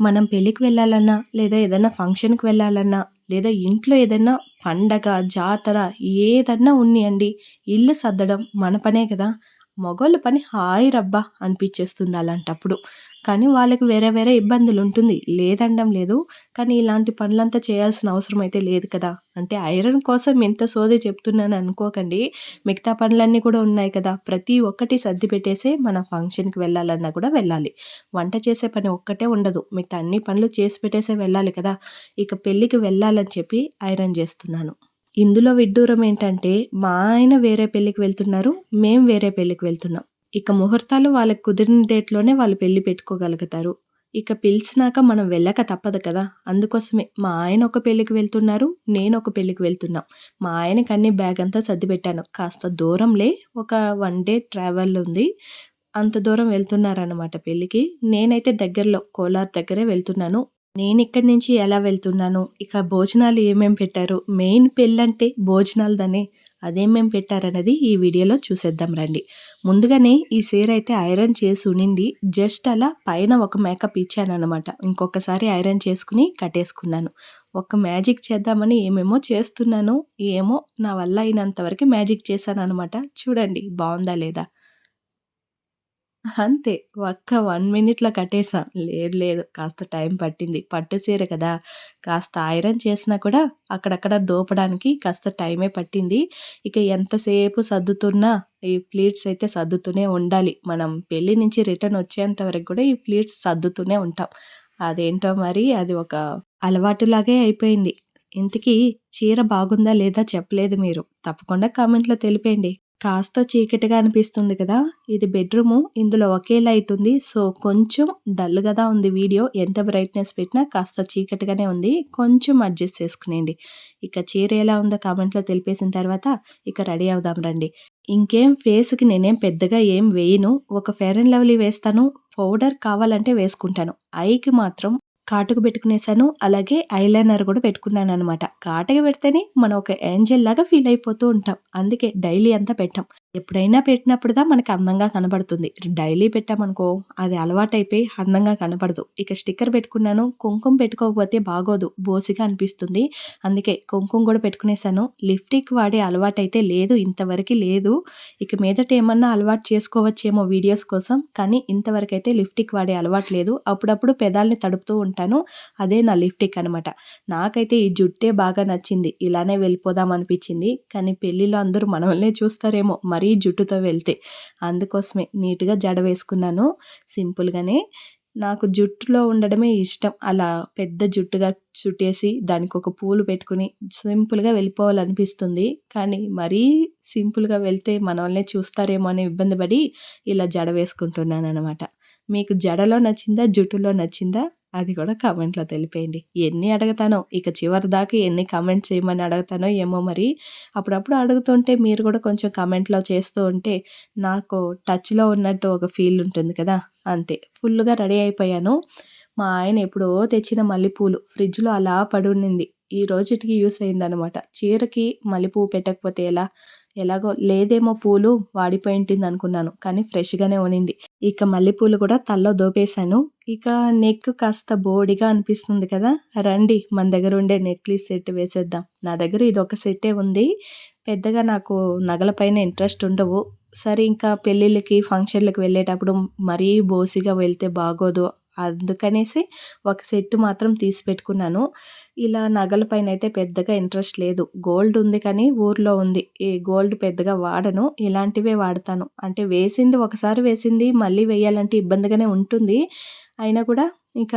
మనం పెళ్ళికి వెళ్ళాలన్నా, లేదా ఏదైనా ఫంక్షన్‌కి వెళ్ళాలన్నా, లేదా ఇంట్లో ఏదైనా పండగ, జాతర ఏదన్నా ఉన్నియండి, ఇల్లు సర్దడం మన పనే కదా! మగోళ్ళ పని హాయిరబ్బా! అనిపించేస్తుంది అలాంటప్పుడు. కానీ వాళ్ళకి వేరే వేరే ఇబ్బందులు ఉంటుంది లేదండం లేదు. కానీ ఇలాంటి పనులంతా చేయాల్సిన అవసరం అయితే లేదు కదా! అంటే ఐరన్ కోసం ఇంత సోది చెప్తున్నాను అనుకోకండి. మిగతా పనులన్నీ కూడా ఉన్నాయి కదా! ప్రతి ఒక్కటి సర్ది పెట్టేసే మన ఫంక్షన్‌కి వెళ్ళాలన్నా కూడా వెళ్ళాలి. వంట చేసే పని ఒక్కటే ఉండదు. మిగతా అన్ని పనులు చేసి పెట్టేసే వెళ్ళాలి కదా! ఇక పెళ్ళికి వెళ్ళాలని చెప్పి ఐరన్ చేస్తున్నాను. ఇందులో విడ్డూరం ఏంటంటే, మా ఆయన వేరే పెళ్ళికి వెళ్తున్నారు. మేము వేరే పెళ్ళికి వెళ్తున్నాం. ఇక ముహూర్తాలు వాళ్ళకి కుదిరిన డేట్‌లోనే వాళ్ళు పెళ్ళి పెట్టుకోగలుగుతారు. ఇక పిలిచినాక మనం వెళ్ళక తప్పదు కదా! అందుకోసమే మా ఆయన ఒక పెళ్ళికి వెళ్తున్నారు. నేను ఒక పెళ్ళికి వెళ్తున్నాం మా ఆయనకి అన్ని బ్యాగ్ అంతా సర్ది పెట్టాను. కాస్త దూరంలే ఒక వన్ డే ట్రావెల్ ఉంది. అంత దూరం వెళ్తున్నారనమాట పెళ్ళికి. నేనైతే దగ్గరలో కోలార్ దగ్గరే వెళ్తున్నాను. నేను ఇక్కడి నుంచి ఎలా వెళ్తున్నాను, ఇక భోజనాలు ఏమేమి పెట్టారు, మెయిన్ పెళ్ళంటే భోజనాలదనే అదేమేం పెట్టారనేది ఈ వీడియోలో చూసేద్దాం రండి. ముందుగానే ఈ చీర అయితే ఐరన్ చేసి ఉనింది. జస్ట్ అలా పైన ఒక మేకప్ ఇచ్చానమాట ఇంకొకసారి ఐరన్ చేసుకుని కట్టేసుకున్నాను. ఒక మ్యాజిక్ చేద్దామని ఏమేమో చేస్తున్నాను. ఏమో నా వల్ల అయినంత వరకు మ్యాజిక్ చేశాననమాట. చూడండి బాగుందా లేదా? అంతే. ఒక్క వన్ మినిట్‌లో కట్టేసా. లేదు లేదు. కాస్త టైం పట్టింది. పట్టు చీర కదా! కాస్త ఐరన్ చేసినా కూడా అక్కడక్కడ దోపడానికి కాస్త టైమే పట్టింది. ఇక ఎంతసేపు సర్దుతున్నా ఈ ప్లీట్స్ అయితే సర్దుతూనే ఉండాలి. మనం పెళ్ళి నుంచి రిటర్న్ వచ్చేంత వరకు కూడా ఈ ప్లీట్స్ సర్దుతూనే ఉంటాం. అదేంటో మరి అది ఒక అలవాటులాగే అయిపోయింది. ఇంతకీ చీర బాగుందా లేదా చెప్పలేదు మీరు. తప్పకుండా కామెంట్‌లో తెలిపేయండి. కాస్త చీకటిగా అనిపిస్తుంది కదా! ఇది బెడ్‌రూము. ఇందులో ఒకే లైట్ ఉంది. సో, కొంచెం డల్ కదా ఉంది వీడియో. ఎంత బ్రైట్‌నెస్ పెట్టినా కాస్త చీకటిగానే ఉంది. కొంచెం అడ్జస్ట్ చేసుకునేయండి. ఇక చీర ఎలా ఉందో కామెంట్‌లో తెలిపేసిన తర్వాత ఇక రెడీ అవుదాం రండి. ఇంకేం ఫేస్‌కి నేనేం పెద్దగా ఏం వేయను. ఒక ఫెయిర్ అండ్ లవ్లీ వేస్తాను. పౌడర్ కావాలంటే వేసుకుంటాను. ఐకి మాత్రం కాటుకు పెట్టుకునేసాను. అలాగే ఐలైనర్ కూడా పెట్టుకున్నాను అనమాట కాటుక పెడితేనే మనం ఒక ఏంజెల్ లాగా ఫీల్ అయిపోతూ ఉంటాం. అందుకే డైలీ అంతా పెట్టాం ఎప్పుడైనా పెట్టినప్పుడుదా మనకి అందంగా కనబడుతుంది. డైలీ పెట్టామనుకో అది అలవాటైపోయి అందంగా కనబడదు ఇక స్టిక్కర్ పెట్టుకున్నాను. కుంకుమ పెట్టుకోకపోతే బాగోదు. బోసిగా అనిపిస్తుంది. అందుకే కుంకుమ కూడా పెట్టుకునేసాను. లిప్‌స్టిక్ వాడే అలవాటైతే లేదు. ఇంతవరకు లేదు. ఇక మీదట ఏమన్నా అలవాటు చేసుకోవచ్చేమో వీడియోస్ కోసం. కానీ ఇంతవరకైతే లిప్‌స్టిక్ వాడే అలవాటు లేదు. అప్పుడప్పుడు పెదాల్ని తడుపుతూ ఉంటాను. అదే నా లిప్టిక్ అనమాట. నాకైతే ఈ జుట్టే బాగా నచ్చింది. ఇలానే వెళ్ళిపోదాం అనిపించింది. కానీ పెళ్ళిలో అందరూ మనల్నే చూస్తారేమో మరీ జుట్టుతో వెళ్తే. అందుకోసమే నీట్‌గా జడ వేసుకున్నాను. సింపుల్‌గానే. నాకు జుట్టులో ఉండడమే ఇష్టం. అలా పెద్ద జుట్టుగా చుట్టేసి దానికి ఒక పూలు పెట్టుకుని సింపుల్‌గా వెళ్ళిపోవాలనిపిస్తుంది. కానీ మరీ సింపుల్‌గా వెళ్తే మనల్నే చూస్తారేమో అని ఇబ్బంది పడి ఇలా జడ వేసుకుంటున్నాను అనమాట మీకు జడలో నచ్చిందా? జుట్టులో నచ్చిందా? అది కూడా కామెంట్‌లో తెలిపేయండి. ఎన్ని అడుగుతానో ఇక చివరి దాకా ఎన్ని కమెంట్స్ చేయమని అడుగుతానో ఏమో మరి. అప్పుడప్పుడు అడుగుతుంటే మీరు కూడా కొంచెం కామెంట్‌లో చేస్తూ ఉంటే నాకు టచ్‌లో ఉన్నట్టు ఒక ఫీల్ ఉంటుంది కదా! అంతే. ఫుల్‌గా రెడీ అయిపోయాను. మా ఆయన ఎప్పుడో తెచ్చిన మల్లెపూలు ఫ్రిడ్జ్‌లో అలా పడుండింది. ఈ రోజుటికి అయింది అయిందనమాట. చీరకి మల్లెపువ్వు పెట్టకపోతే ఎలా? ఎలాగో లేదేమో పూలు వాడిపోయింటుంది అనుకున్నాను. కానీ ఫ్రెష్‌గానే ఉనింది. ఇక మల్లెపూలు కూడా తలలో దోపేసాను. ఇక నెక్ కాస్త బోడిగా అనిపిస్తుంది కదా! రండి మన దగ్గర ఉండే నెక్లెస్ సెట్ వేసేద్దాం. నా దగ్గర ఇదొక సెట్టే ఉంది. పెద్దగా నాకు నగల పైన ఇంట్రెస్ట్ ఉండవు. సరే ఇంకా పెళ్ళిళ్ళకి, ఫంక్షన్లకు వెళ్ళేటప్పుడు మరీ బోసిగా వెళ్తే బాగోదు. అందుకనేసి ఒక సెట్ మాత్రం తీసి పెట్టుకున్నాను. ఇలా నగల పైన అయితే పెద్దగా ఇంట్రెస్ట్ లేదు. గోల్డ్ ఉంది కానీ ఊర్లో ఉంది. ఈ గోల్డ్ పెద్దగా వాడను. ఇలాంటివే వాడతాను. అంటే వేసింది ఒకసారి వేసింది మళ్ళీ వేయాలంటే ఇబ్బందిగానే ఉంటుంది. అయినా కూడా ఇక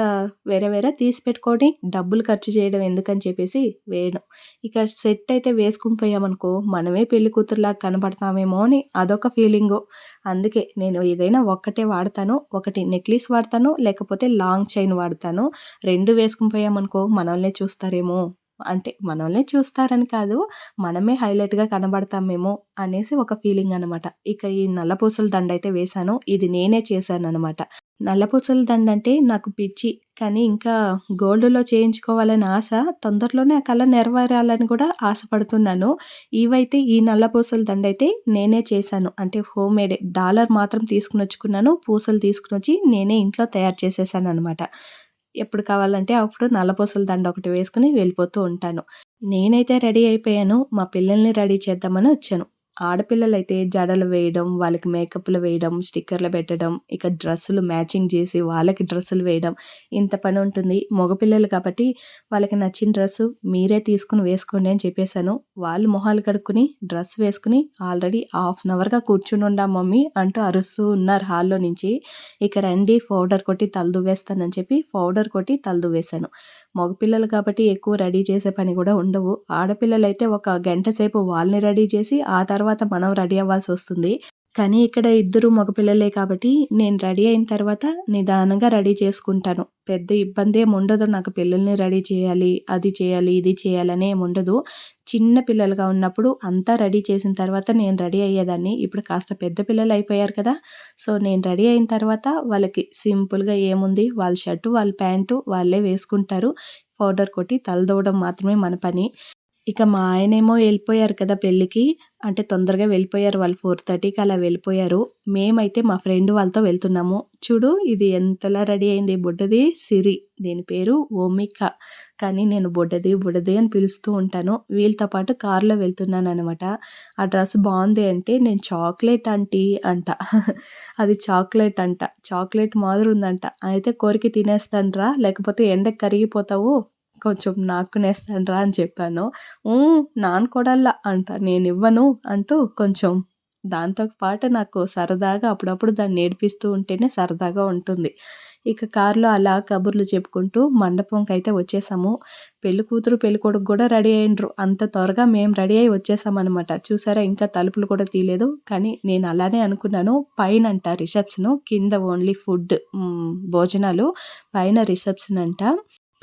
వేరే వేరే తీసి పెట్టుకొని డబ్బులు ఖర్చు చేయడం ఎందుకని చెప్పేసి వేయను. ఇక సెట్ అయితే వేసుకుని పోయామనుకో మనమే పెళ్ళి కూతురులా కనపడతామేమో అని అదొక ఫీలింగు. అందుకే నేను ఏదైనా ఒక్కటే వాడతాను. ఒకటి నెక్లెస్ వాడతాను. లేకపోతే లాంగ్ చైన్ వాడతాను. రెండు వేసుకుని పోయామనుకో మనల్నే చూస్తారేమో అంటే మనల్నే చూస్తారని కాదు. మనమే హైలైట్‌గా కనబడతామేమో అనేసి ఒక ఫీలింగ్ అనమాట. ఇక ఈ నల్లపూసల దండయితే వేశాను. ఇది నేనే చేశాను అనమాట నల్లపూసల దండ అంటే నాకు పిచ్చి. కానీ ఇంకా గోల్డ్‌లో చేయించుకోవాలని ఆశ. తొందరలోనే ఆ కళ నెరవేరాలని కూడా ఆశపడుతున్నాను. ఇవైతే ఈ నల్లపూసల దండయితే నేనే చేశాను. అంటే హోమ్‌మేడే. డాలర్ మాత్రం తీసుకుని వచ్చుకున్నాను పూసలు తీసుకుని వచ్చి నేనే ఇంట్లో తయారు చేసేసాను అనమాట ఎప్పుడు కావాలంటే అప్పుడు నల్లపూసల దండ ఒకటి వేసుకుని వెళ్ళిపోతూ ఉంటాను. నేనైతే రెడీ అయిపోయాను. మా పిల్లల్ని రెడీ చేద్దామని వచ్చాను. ఆడపిల్లలైతే జడలు వేయడం వాళ్ళకి మేకప్లు వేయడం స్టిక్కర్లు పెట్టడం ఇక డ్రెస్సులు మ్యాచింగ్ చేసి వాళ్ళకి డ్రెస్సులు వేయడం ఇంత పని ఉంటుంది. మగపిల్లలు కాబట్టి వాళ్ళకి నచ్చిన డ్రెస్సు మీరే తీసుకుని వేసుకోండి అని చెప్పేశాను. వాళ్ళు మొహాలు కడుక్కుని డ్రెస్ వేసుకుని ఆల్రెడీ హాఫ్ అన్ అవర్గా కూర్చుని ఉండా మమ్మీ అంటూ అరుస్తూ ఉన్నారు హాల్లో నుంచి. ఇక రండి పౌడర్ కొట్టి తలదువ్వేస్తానని చెప్పి పౌడర్ కొట్టి తలదువ్వేశాను. మగపిల్లలు కాబట్టి ఎక్కువ రెడీ చేసే పని కూడా ఉండవు. ఆడపిల్లలైతే ఒక గంట సేపు వాళ్ళని రెడీ చేసి ఆ తర్వాత మనం రెడీ అవ్వాల్సి వస్తుంది. కానీ ఇక్కడ ఇద్దరు మగపిల్లలే కాబట్టి నేను రెడీ అయిన తర్వాత నిదానంగా రెడీ చేసుకుంటాను. పెద్ద ఇబ్బంది ఏమి ఉండదు. నాకు పిల్లల్ని రెడీ చేయాలి అది చేయాలి ఇది చేయాలని ఏమి ఉండదు. చిన్న పిల్లలుగా ఉన్నప్పుడు అంతా రెడీ చేసిన తర్వాత నేను రెడీ అయ్యేదాన్ని. ఇప్పుడు కాస్త పెద్ద పిల్లలు అయిపోయారు కదా. సో నేను రెడీ అయిన తర్వాత వాళ్ళకి సింపుల్గా ఏముంది? వాళ్ళ షర్టు వాళ్ళ ప్యాంటు వాళ్ళే వేసుకుంటారు. పౌడర్ కొట్టి తలదోవడం మాత్రమే మన పని. ఇక మా ఆయనేమో వెళ్ళిపోయారు కదా పెళ్ళికి. అంటే తొందరగా వెళ్ళిపోయారు వాళ్ళు ఫోర్ థర్టీకి అలా వెళ్ళిపోయారు. మేమైతే మా ఫ్రెండ్ వాళ్ళతో వెళ్తున్నాము. చూడు ఇది ఎంతలా రెడీ అయింది. బుడ్డది సిరి దీని పేరు ఓమిక. కానీ నేను బుడ్డది బుడ్డది అని పిలుస్తూ ఉంటాను. వీళ్ళతో పాటు కారులో వెళ్తున్నాను అనమాట ఆ డ్రెస్ బాగుంది అంటే నేను చాక్లెట్ అంటీ అంట. అది చాక్లెట్ అంట. చాక్లెట్ మాదిరి ఉందంట. అయితే కోరికి తినేస్తాను రా లేకపోతే ఎండకు కరిగిపోతావు. కొంచెం నాకునేస్తాను రా అని చెప్పాను. నానుకోడల్లా అంట నేను ఇవ్వను అంటూ. కొంచెం దాంతో పాటు నాకు సరదాగా అప్పుడప్పుడు దాన్ని నేర్పిస్తూ ఉంటేనే సరదాగా ఉంటుంది. ఇక కారులో అలా కబుర్లు చెప్పుకుంటూ మండపంకి అయితే వచ్చేసాము. పెళ్ళి కూతురు పెళ్ళి కొడుకు కూడా రెడీ అయ్యిండ్రు అంత త్వరగా మేము రెడీ అయ్యి వచ్చేసామన్నమాట. చూసారా ఇంకా తలుపులు కూడా తీయలేదు కానీ నేను అలానే అనుకున్నాను. పైన అంట రిసెప్షన్ కింద ఓన్లీ ఫుడ్ భోజనాలు పైన రిసెప్షన్ అంట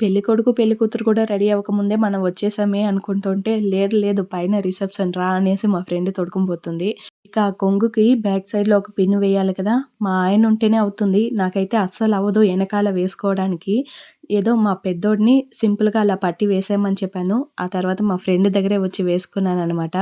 పెళ్ళి కొడుకు పెళ్ళి కూతురు కూడా రెడీ అవ్వకముందే మనం వచ్చేసామే అనుకుంటుంటే లేదు లేదు పైన రిసెప్షన్ రా అనేసి మా ఫ్రెండ్ తొడుకుపోతుంది. ఇక ఆ కొంగుకి బ్యాక్ సైడ్లో ఒక పిన్ వేయాలి కదా మా ఆయన ఉంటేనే అవుతుంది. నాకైతే అస్సలు అవ్వదు వెనకాల వేసుకోవడానికి. ఏదో మా పెద్దోడిని సింపుల్గా అలా పట్టి వేసేయమని చెప్పాను. ఆ తర్వాత మా ఫ్రెండ్ దగ్గరే వచ్చి వేసుకున్నాను అనమాట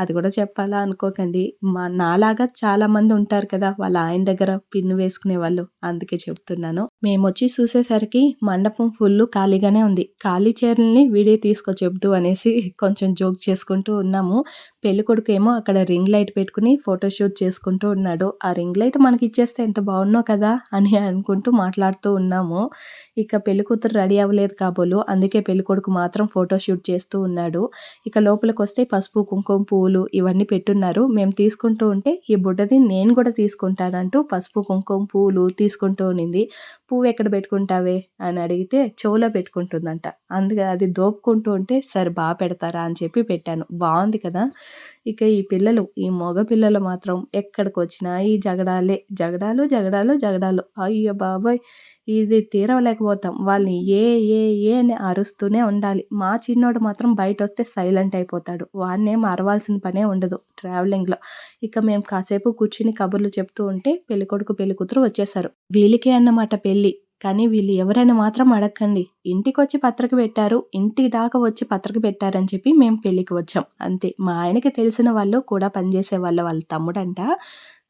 అది కూడా చెప్పాలా అనుకోకండి. మా నాలాగా చాలా మంది ఉంటారు కదా వాళ్ళ ఆయన దగ్గర పిన్ వేసుకునే వాళ్ళు. అందుకే చెప్తున్నాను. మేము వచ్చి చూసేసరికి మండపం ఫుల్ ఖాళీగానే ఉంది. ఖాళీ చీరల్ని వీడియో తీసుకో చెబుతూ అనేసి కొంచెం జోక్ చేసుకుంటూ ఉన్నాము. పెళ్ళికొడుకు ఏమో అక్కడ రింగ్ లైట్ పెట్టుకుని ఫోటోషూట్ చేసుకుంటూ ఉన్నాడు. ఆ రింగ్ లైట్ మనకి ఇచ్చేస్తే ఎంత బాగున్నో కదా అని అనుకుంటూ మాట్లాడుతూ ఉన్నాము. ఇక పెళ్ళి కూతురు రెడీ అవ్వలేదు కాబోలు అందుకే పెళ్ళికొడుకు మాత్రం మాత్రం ఫోటోషూట్ చేస్తూ ఉన్నాడు. ఇక లోపలికి వస్తే పసుపు కుంకుమ పువ్వులు ఇవన్నీ పెట్టున్నారు. మేము తీసుకుంటూ ఉంటే ఈ బుడ్డది నేను కూడా తీసుకుంటానంటూ పసుపు కుంకుమ పువ్వులు తీసుకుంటూ ఉన్నింది. పువ్వు ఎక్కడ పెట్టుకుంటావే? అని అడిగితే చెవులో పెట్టుకుంటుందంట. అందుకే అది దోపుకుంటూ ఉంటే సరే బాగా పెడతారా? అని చెప్పి పెట్టాను. బాగుంది కదా. ఇక ఈ పిల్లలు ఈ మగ పిల్లలు మాత్రం ఎక్కడికి వచ్చినా ఈ జగడాలే. జగడాలు జగడాలు జగడాలు. అయ్యో బాబోయ్ ఇది తీరవలేకపోతాం. వాళ్ళని ఏ ఏ ఏ అని అరుస్తూనే ఉండాలి. మా చిన్నోడు మాత్రం బయట వస్తే సైలెంట్ అయిపోతాడు. వాడినేం అరవాల్సిన పనే ఉండదు ట్రావెలింగ్లో. ఇక మేము కాసేపు కూర్చుని కబుర్లు చెప్తూ ఉంటే పెళ్ళికొడుకు పెళ్ళికూతురు వచ్చేసారు వీళ్ళకే అన్నమాట పెళ్ళి. కానీ వీళ్ళు ఎవరైనా మాత్రం అడగండి ఇంటికి వచ్చి పత్రిక పెట్టారు. ఇంటి దాకా వచ్చి పత్రిక పెట్టారని చెప్పి మేము పెళ్ళికి వచ్చాం. అంతే. మా ఆయనకి తెలిసిన వాళ్ళు కూడా పనిచేసే వాళ్ళ వాళ్ళ తమ్ముడంట.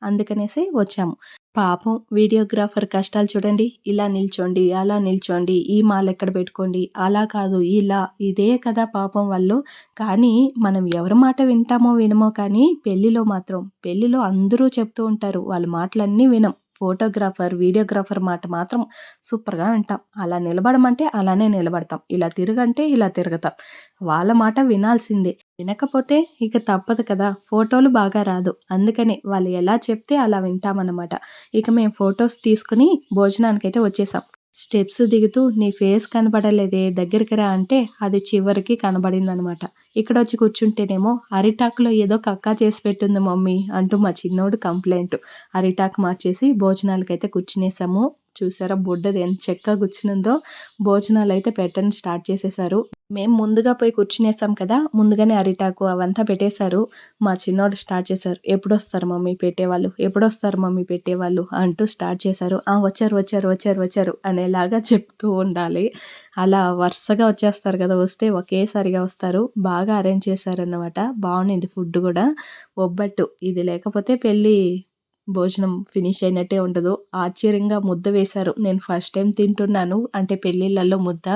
అందుకనేసి వచ్చాము. పాపం వీడియోగ్రాఫర్ కష్టాలు చూడండి ఇలా నిల్చోండి అలా నిల్చోండి ఈ మాల ఎక్కడ పెట్టుకోండి అలా కాదు ఇలా ఇదే కదా పాపం వాళ్ళు. కానీ మనం ఎవరి మాట వింటామో వినమో కానీ పెళ్ళిలో మాత్రం పెళ్ళిలో అందరూ చెప్తూ ఉంటారు వాళ్ళ మాటలన్నీ వినం. ఫోటోగ్రాఫర్ వీడియోగ్రాఫర్ మాట మాత్రం సూపర్గా వింటాం. అలా నిలబడమంటే అలానే నిలబడతాం. ఇలా తిరగంటే ఇలా తిరుగుతాం. వాళ్ళ మాట వినాల్సిందే. వినకపోతే ఇక తప్పదు కదా. ఫోటోలు బాగా రాదు. అందుకని వాళ్ళు ఎలా చెప్తే అలా వింటామన్నమాట. ఇక మేము ఫొటోస్ తీసుకుని భోజనానికైతే వచ్చేసాం. స్టెప్స్ దిగుతూ నీ ఫేస్ కనబడలేదే దగ్గరికి రా అంటే అది చివరికి కనబడిందనమాట ఇక్కడ వచ్చి కూర్చుంటేనేమో అరిటాకులో ఏదో కక్కా చేసి పెట్టింది మమ్మీ అంటూ మా చిన్నోడు కంప్లైంట్. అరిటాకు మార్చేసి భోజనాలకైతే కూర్చునేసాము. చూసారా బుడ్డది ఎంత చెక్క కూర్చునిందో భోజనాలు అయితే పెట్టని స్టార్ట్ చేసేసారు. మేము ముందుగా పోయి కూర్చునేసాం కదా ముందుగానే అరిటాకు అవంతా పెట్టేశారు. మా చిన్నోడు స్టార్ట్ చేశారు. ఎప్పుడు వస్తారు మమ్మీ పెట్టేవాళ్ళు? ఎప్పుడు వస్తారు మమ్మీ పెట్టేవాళ్ళు? అంటూ స్టార్ట్ చేశారు. ఆ వచ్చారు వచ్చారు వచ్చారు వచ్చారు అనేలాగా చెప్తూ ఉండాలి. అలా వరుసగా వచ్చేస్తారు కదా వస్తే ఒకేసారిగా వస్తారు. బాగా అరేంజ్ చేశారన్నమాట. బాగుంది ఫుడ్ కూడా. ఒబ్బట్టు. ఇది లేకపోతే పెళ్ళి భోజనం ఫినిష్ అయినట్టే ఉండదు. ఆశ్చర్యంగా ముద్ద వేశారు. నేను ఫస్ట్ టైం తింటున్నాను. అంటే పెళ్ళిళ్ళల్లో ముద్ద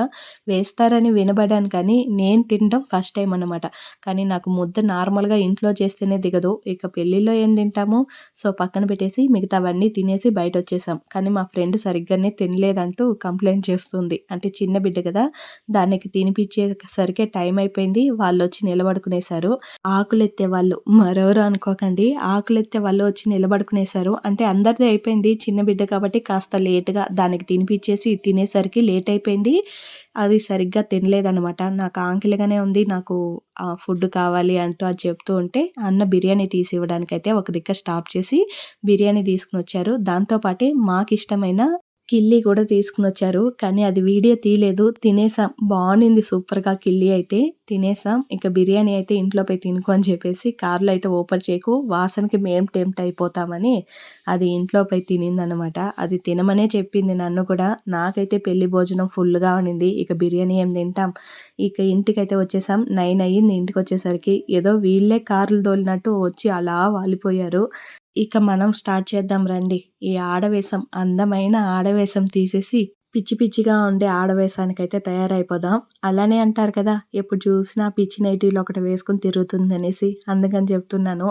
వేస్తారని వినబడాను కానీ నేను తినడం ఫస్ట్ టైం అనమాట కానీ నాకు ముద్ద నార్మల్గా ఇంట్లో చేస్తేనే దిగదు. ఇక పెళ్ళిళ్ళో ఏం తింటాము? సో పక్కన పెట్టేసి మిగతావన్నీ తినేసి బయట వచ్చేసాం కానీ మా ఫ్రెండ్ సరిగ్గానే తినలేదంటూ కంప్లైంట్ చేస్తుంది. అంటే చిన్న బిడ్డ కదా దానికి తినిపించేసరికే టైం అయిపోయింది. వాళ్ళు వచ్చి నిలబడుకునేశారు. ఆకులు ఎత్తే వాళ్ళు మరెవరు అనుకోకండి. ఆకులు ఎత్తే వాళ్ళు వచ్చి నిలబడుకునే నిలబడుకునేశారు అంటే అందరిది అయిపోయింది. చిన్న బిడ్డ కాబట్టి కాస్త లేట్గా దానికి తినిపించేసి తినేసరికి లేట్ అయిపోయింది. అది సరిగ్గా తినలేదనమాట నాకు ఆంకిలిగానే ఉంది. నాకు ఆ ఫుడ్ కావాలి అంటూ అది చెప్తూ ఉంటే అన్న బిర్యానీ తీసి ఇవ్వడానికి అయితే ఒక దిక్క స్టాప్ చేసి బిర్యానీ తీసుకుని వచ్చారు. దాంతోపాటే మాకు ఇష్టమైన కిల్లి కూడా తీసుకుని వచ్చారు. కానీ అది వీడియో తీయలేదు. తినేసాం. బాగుండింది సూపర్గా కిల్లి అయితే. తినేసాం. ఇక బిర్యానీ అయితే ఇంట్లో పోయి తినుకో అని చెప్పేసి కార్లో అయితే ఓపెన్ చేయకు. వాసనకి మేము టెంప్ట్ అయిపోతామని అది ఇంట్లో పోయి తినిందనమాట అది తినమనే చెప్పింది నన్ను కూడా. నాకైతే పెళ్ళి భోజనం ఫుల్గా ఉండింది. ఇక బిర్యానీ ఏం తింటాం. ఇక ఇంటికైతే వచ్చేసాం. నైన్ అయ్యింది ఇంటికి వచ్చేసరికి ఏదో వీళ్ళే కార్లు తోలినట్టు వచ్చి అలా వాలిపోయారు. ఇక మనం స్టార్ట్ చేద్దాం రండి. ఈ ఆడవేషం అందమైన ఆడవేషం తీసేసి పిచ్చి పిచ్చిగా ఉండే ఆడవేషానికైతే తయారైపోదాం. అలానే అంటారు కదా ఎప్పుడు చూసినా పిచ్చి నైటీలు ఒకటి వేసుకుని తిరుగుతుంది అనేసి అందుకని చెప్తున్నాను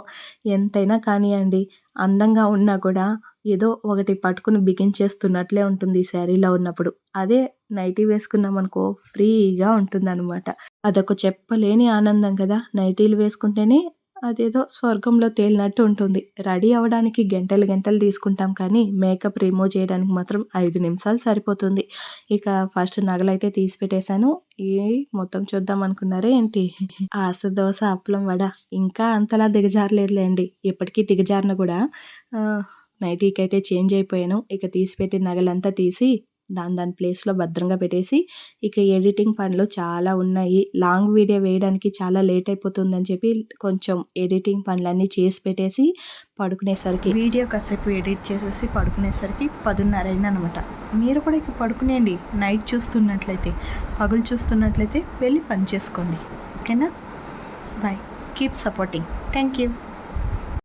ఎంతైనా కానివ్వండి అందంగా ఉన్నా కూడా ఏదో ఒకటి పట్టుకుని బిగించేస్తున్నట్లే ఉంటుంది ఈ శారీలో ఉన్నప్పుడు. అదే నైటీ వేసుకున్నాం అనుకో ఫ్రీగా ఉంటుంది అనమాట అదొక చెప్పలేని ఆనందం కదా నైటీలు వేసుకుంటేనే అదేదో స్వర్గంలో తేలినట్టు ఉంటుంది. రెడీ అవ్వడానికి గంటలు గంటలు తీసుకుంటాం కానీ మేకప్ రిమూవ్ చేయడానికి మాత్రం ఐదు నిమిషాలు సరిపోతుంది. ఇక ఫస్ట్ నగలైతే తీసి పెట్టేశాను. ఏ మొత్తం చూద్దాం అనుకున్నారే ఏంటి? ఆశ దోశ అప్పలం వడ ఇంకా అంతలా దిగజారలేదులేండి. ఇప్పటికీ దిగజారిన కూడా నైటీకి అయితే చేంజ్ అయిపోయాను. ఇక తీసి పెట్టిన నగలంతా తీసి దాని దాని ప్లేస్లో భద్రంగా పెట్టేసి ఇక ఎడిటింగ్ పనులు చాలా ఉన్నాయి. లాంగ్ వీడియో వేయడానికి చాలా లేట్ అయిపోతుందని చెప్పి కొంచెం ఎడిటింగ్ పనులన్నీ చేసి పెట్టేసి పడుకునేసరికి వీడియో కాసేపు ఎడిట్ చేసేసి పడుకునేసరికి పదున్నర అయిందనమాట మీరు కూడా ఇక పడుకునేయండి. నైట్ చూస్తున్నట్లయితే పగులు చూస్తున్నట్లయితే వెళ్ళి పని చేసుకోండి. ఓకేనా? Bye. Keep supporting. Thank you